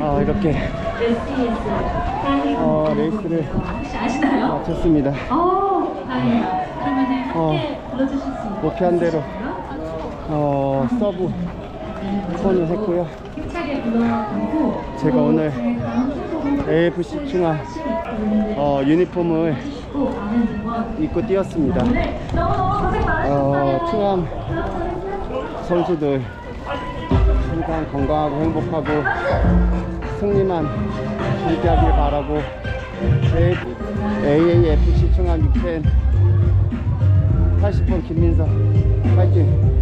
아, 이렇게 어, 레이스를 혹시 아시나요? 마쳤습니다. 어, 다행이다. 그러면은 함께 어, 불러주실 수 있나요? 목표한 대로 어, 서브 손을 했고요. 힘차게 불러주고 제가 오늘 AFC 충화 어, 유니폼을 입고 뛰었습니다. 너무너무 고생 어, 많으셨어요. 충암 선수들 항상 건강하고 행복하고 승리만 함께하길 바라고 AAFC 충암 6팬 80번 김민석 파이팅!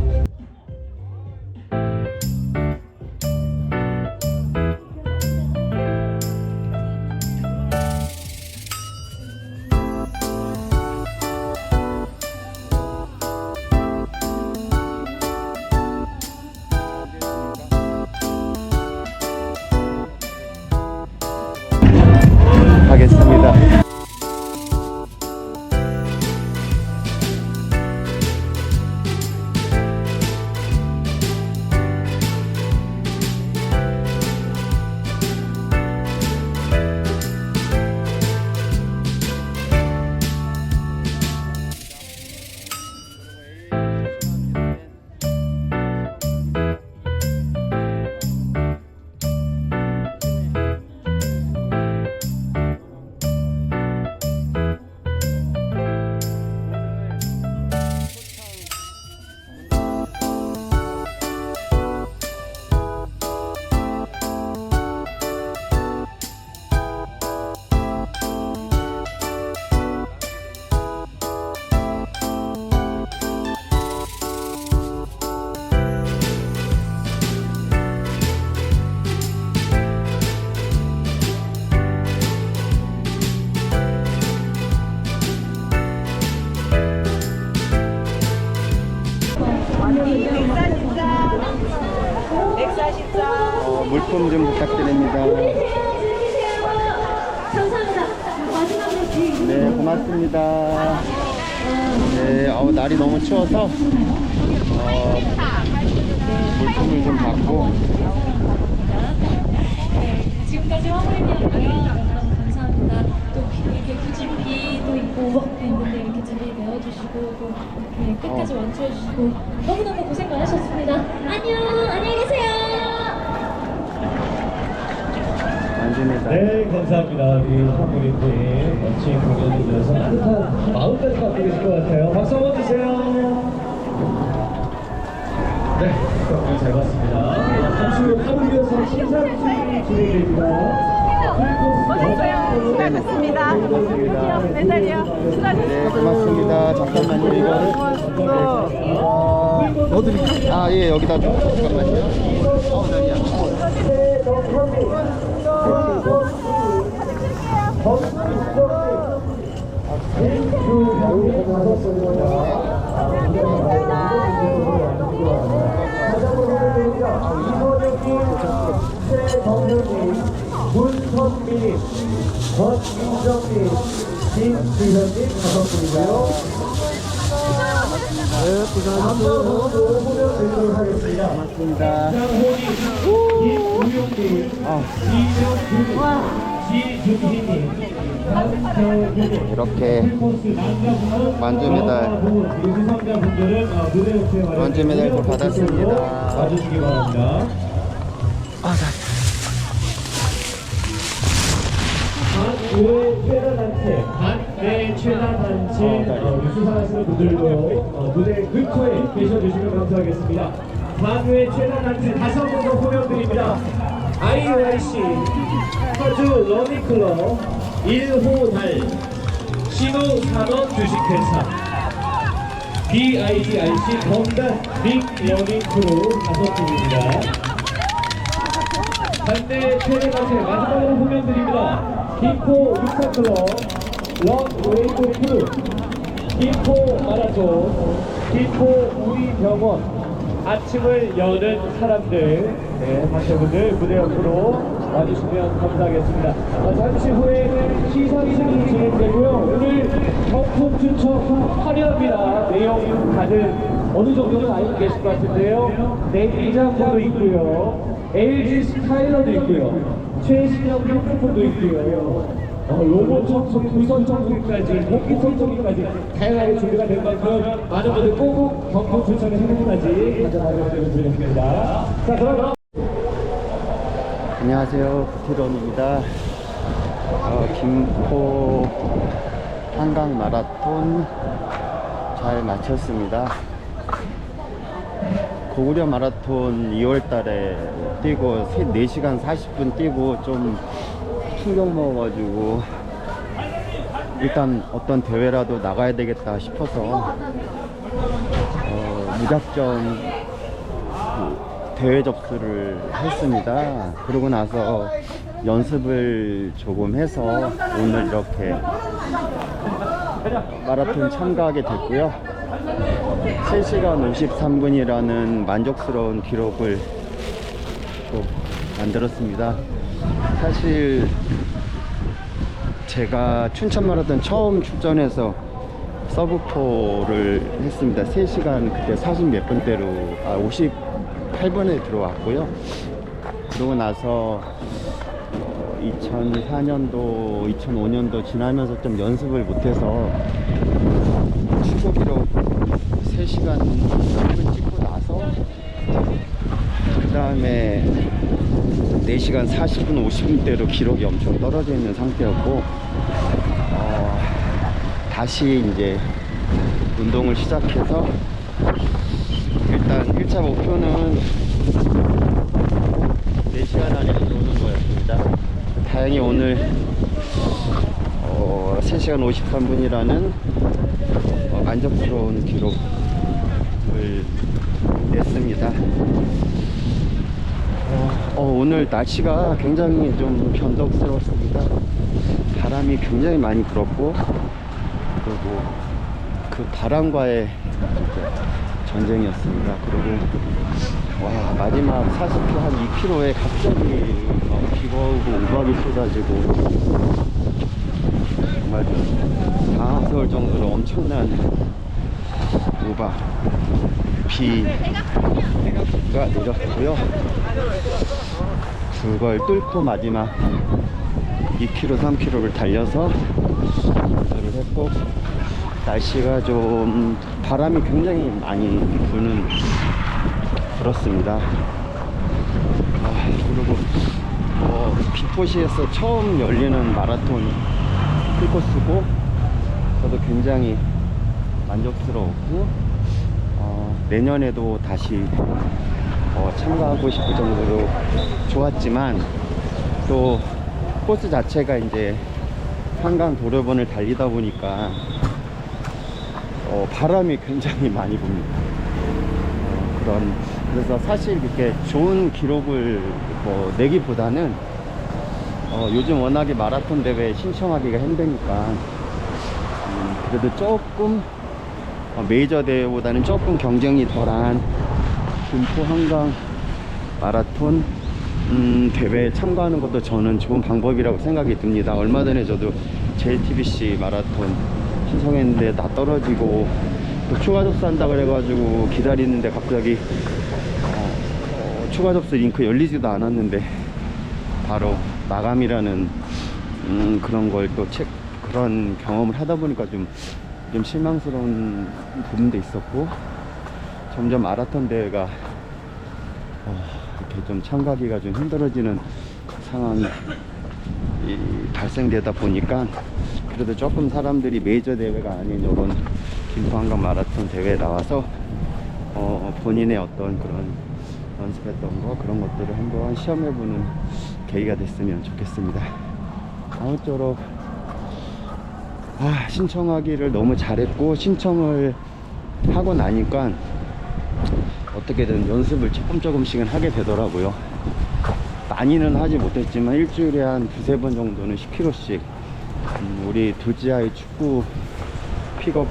어, 물품 좀 부탁드립니다. 네, 고맙습니다. 네, 어우, 날이 너무 추워서 어, 물품을 좀 받고 지금까지 화물이었고요. 너무 감사합니다. 또 이렇게 구집기도 있고 있는데 이렇게 잘 메워주시고 또 이렇게 끝까지 완주해주시고 너무너무 고생 많으셨습니다. 안녕, 안녕히 계세요. 만집니다. 네, 감사합니다. 우리 한국인팀 멋진 공연을 위해서 따뜻한 마음까지 갖고 계실 것 같아요. 박수 한번 주세요. 네, 공연 잘 봤습니다. 잠시 후 하루 위해서 심사숙이 진행됩니다. 멋있어요. 수고하셨습니다. 메달이요. 네, 수고하셨습니다. 고맙습니다. 잠깐만요, 이거를. 어, 넣어드릴까? 아, 예, 여기다 좀. 잠깐만요. 어, 네, 어. 문선민, 권민정님, 김지현님 다섯 분이고요. 네, 고생하셨어요. 한번 더 보면 드리도록 하겠습니다. 고맙습니다. 장호님, 김우용님, 아, 지준님, 지준희님, 이렇게 만주 메달, 만주 만주 메달도 받았습니다. 와주시기 바랍니다. 아, 반 의 최다 단체, 반의 최다 단체 어, 수상하시는 분들도 어, 무대 근처에 계셔주시면 감사하겠습니다. 반의 최다 단체 다시 한 번더 호명드립니다. IYC 서주 러닝클럽 1호달 신호산업 주식회사 BIDIC 건단 빅 러닝 크루 다섯 분입니다. 반대 최대 단체 마지막으로 호명드립니다. 김포 육사클럽 런 웨이브 크루 김포 마라톤 김포 우리병원 아침을 여는 사람들 네, 다시분들 무대 옆으로 와주시면 감사하겠습니다. 어, 잠시 후에 시상식이 진행되고요. 오늘 경품 추첨 화려합니다. 내용 다들 어느 정도는 알고 계실 것 같은데요. 내장도 있고요. LG 스타일러도 있고요. 최신형 핸드폰도 있고요. 어, 로봇 청소기, 무선 청소기까지, 공기 청소기까지 다양하게 준비가 된 만큼 많은 분들 꼭 경품 추천의 행복까지 가져가도록 드리겠습니다. 자, 그럼 안녕하세요. 부티런입니다. 어, 김포 한강 마라톤 잘 마쳤습니다. 고구려 마라톤 2월 달에 뛰고 4시간 40분 뛰고 좀 충격 먹어가지고 일단 어떤 대회라도 나가야 되겠다 싶어서 어, 무작정 그 대회 접수를 했습니다. 그러고 나서 연습을 조금 해서 오늘 이렇게 마라톤 참가하게 됐고요. 3시간 53분이라는 만족스러운 기록을 또 만들었습니다. 사실 제가 춘천 마라톤 처음 출전해서 서브포를 했습니다. 3시간 그때 40몇 분대로 아 58분에 들어왔고요. 그러고 나서 2004년도, 2005년도 지나면서 좀 연습을 못해서 최고 기록 3시간 3분 찍고 나서 그 다음에 4시간 40분 50분대로 기록이 엄청 떨어져 있는 상태였고 어, 다시 이제 운동을 시작해서 일단 1차 목표는 4시간 안에 들어오는 거였습니다. 다행히 오늘 어, 3시간 53분이라는 어, 만족스러운 기록 을 냈습니다. 어, 어, 오늘 날씨가 굉장히 좀 변덕스러웠습니다. 바람이 굉장히 많이 불었고, 그리고 그 바람과의 전쟁이었습니다. 그리고 와 마지막 40km 한 2km에 갑자기 막 비가 오고 우박이 쏟아지고 정말 좀 당황스러울 정도로 엄청난 우박 비가 내렸고요. 그걸 뚫고 마지막 2km, 3km를 달려서 조절을 했고 날씨가 좀 바람이 굉장히 많이 부는 불었습니다. 아, 그리고 어, 비포시에서 처음 열리는 마라톤 풀코스고 저도 굉장히 만족스러웠고 어, 내년에도 다시 어, 참가하고 싶을 정도로 좋았지만 또 코스 자체가 이제 한강 도로변을 달리다 보니까 어, 바람이 굉장히 많이 붑니다. 어, 그런 그래서 사실 이렇게 좋은 기록을 뭐 내기보다는 어, 요즘 워낙에 마라톤 대회 신청하기가 힘드니까 음, 그래도 조금 어, 메이저 대회보다는 조금 경쟁이 덜한 김포 한강 마라톤 음, 대회에 참가하는 것도 저는 좋은 방법이라고 생각이 듭니다. 얼마 전에 저도 JTBC 마라톤 신청했는데 나 떨어지고 또 추가 접수한다 그래가지고 기다리는데 갑자기 어, 어, 추가 접수 링크 열리지도 않았는데 바로 마감이라는 음, 그런 걸 또 책 그런 경험을 하다 보니까 좀, 좀 실망스러운 부분도 있었고 점점 마라톤 대회가 어, 이렇게 좀 참가하기가 좀 힘들어지는 상황이 이, 발생되다 보니까 그래도 조금 사람들이 메이저 대회가 아닌 이런 김포 한강 마라톤 대회에 나와서 어, 본인의 어떤 그런 연습했던 거 그런 것들을 한번 시험해보는 계기가 됐으면 좋겠습니다. 아무쪼록 아, 신청하기를 너무 잘했고 신청을 하고 나니까 어떻게든 연습을 조금 조금씩은 하게 되더라고요. 많이는 하지 못했지만 일주일에 한 두세 번 정도는 10km씩 음, 우리 둘째 아이 축구 픽업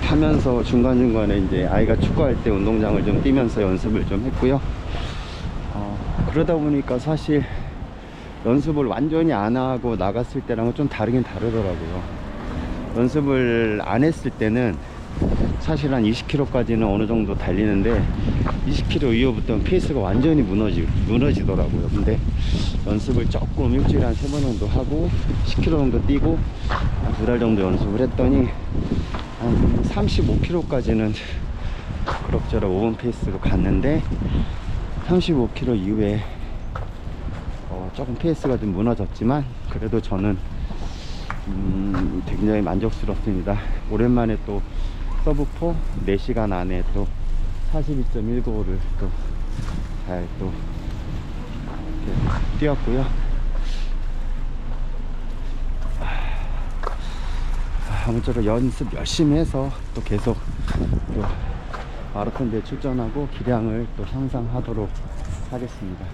하면서 중간중간에 이제 아이가 축구할 때 운동장을 좀 뛰면서 연습을 좀 했고요. 어, 그러다 보니까 사실 연습을 완전히 안 하고 나갔을 때랑은 좀 다르긴 다르더라고요. 연습을 안 했을 때는 사실 한 20km까지는 어느 정도 달리는데 20km 이후부터는 페이스가 완전히 무너지, 무너지더라고요. 근데 연습을 조금 일주일에 한 세 번 정도 하고 10km 정도 뛰고 한 두 달 정도 연습을 했더니 한 35km까지는 그럭저럭 5분 페이스로 갔는데 35km 이후에 어, 조금 페이스가 좀 무너졌지만 그래도 저는 음, 굉장히 만족스럽습니다. 오랜만에 또 서브4 4시간 안에 또 42.195를 또 잘또 뛰었고요. 아, 아무쪼록 연습 열심히 해서 또 계속 또 마라톤 대회 출전하고 기량을 또 향상하도록 하겠습니다.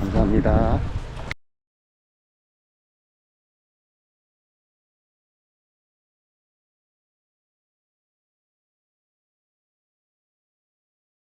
감사합니다.